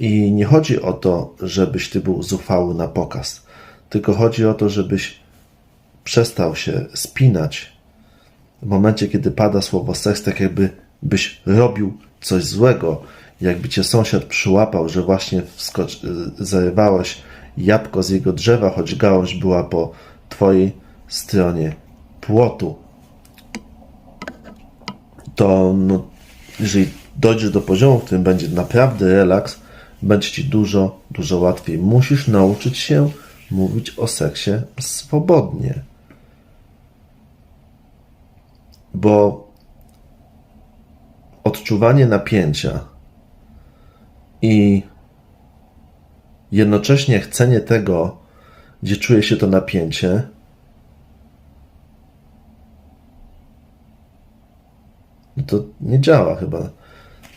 I nie chodzi o to, żebyś ty był zuchwały na pokaz, tylko chodzi o to, żebyś przestał się spinać w momencie, kiedy pada słowo seks, tak jakby byś robił coś złego, jakby cię sąsiad przyłapał, że właśnie wskocz, y, zarywałeś jabłko z jego drzewa, choć gałąź była po twojej stronie płotu. To no, jeżeli dojdziesz do poziomu, w którym będzie naprawdę relaks, będzie ci dużo, dużo łatwiej. Musisz nauczyć się mówić o seksie swobodnie. Bo odczuwanie napięcia i jednocześnie chcenie tego, gdzie czuje się to napięcie, no to nie działa chyba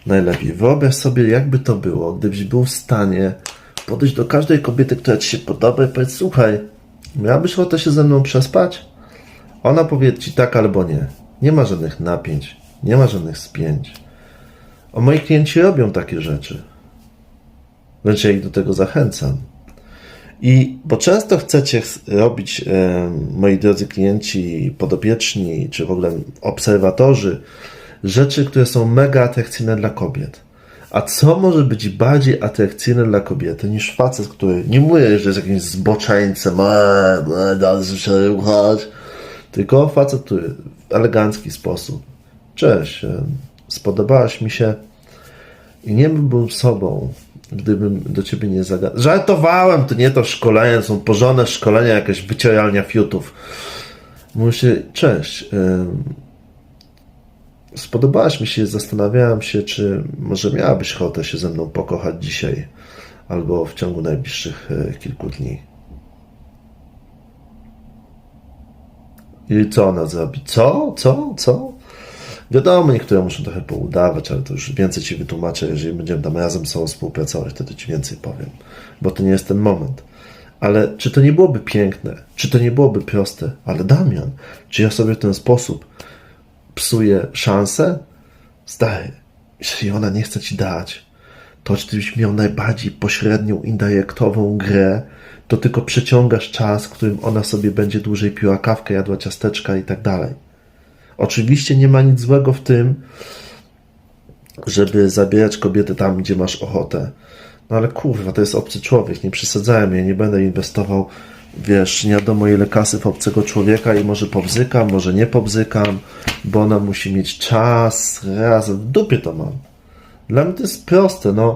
najlepiej. Wyobraź sobie, jakby to było, gdybyś był w stanie podejść do każdej kobiety, która ci się podoba i powiedzieć, słuchaj, miałabyś ochotę się ze mną przespać? Ona powie ci tak albo nie. Nie ma żadnych napięć, nie ma żadnych spięć. A moi klienci robią takie rzeczy. Wręcz ja ich do tego zachęcam. I bo często chcecie ch- robić, e, moi drodzy klienci, podopieczni, czy w ogóle obserwatorzy, rzeczy, które są mega atrakcyjne dla kobiet. A co może być bardziej atrakcyjne dla kobiety niż facet, który nie mówię, że jest jakimś zboczeńcem, eee, eee, da się ruchać, tylko facet, który w elegancki sposób. Cześć, spodobałaś mi się i nie bym był sobą, gdybym do ciebie nie zagadał. Żartowałem, to nie to szkolenie, są porządne szkolenia, jakaś wycieralnia fiutów. Mówię się, cześć, spodobałaś mi się, zastanawiałem się, czy może miałabyś ochotę się ze mną pokochać dzisiaj albo w ciągu najbliższych e, kilku dni. I co ona zrobi? Co? Co? Co? Wiadomo, niektóre muszą trochę poudawać, ale to już więcej ci wytłumaczę, jeżeli będziemy tam razem ze sobą współpracować, wtedy ci więcej powiem, bo to nie jest ten moment. Ale czy to nie byłoby piękne? Czy to nie byłoby proste? Ale Damian, czy ja sobie w ten sposób psuję szansę? Stary, jeżeli ona nie chce ci dać, to gdybyś miał najbardziej pośrednią, indyrektową grę, to tylko przeciągasz czas, w którym ona sobie będzie dłużej piła kawkę, jadła ciasteczka i tak dalej. Oczywiście nie ma nic złego w tym, żeby zabierać kobiety tam, gdzie masz ochotę. No ale kurwa, to jest obcy człowiek, nie przesadzałem, ja nie będę inwestował, wiesz, nie wiadomo ile kasy w obcego człowieka i może pobzykam, może nie pobzykam, bo ona musi mieć czas, raz, w dupie to mam. Dla mnie to jest proste, no.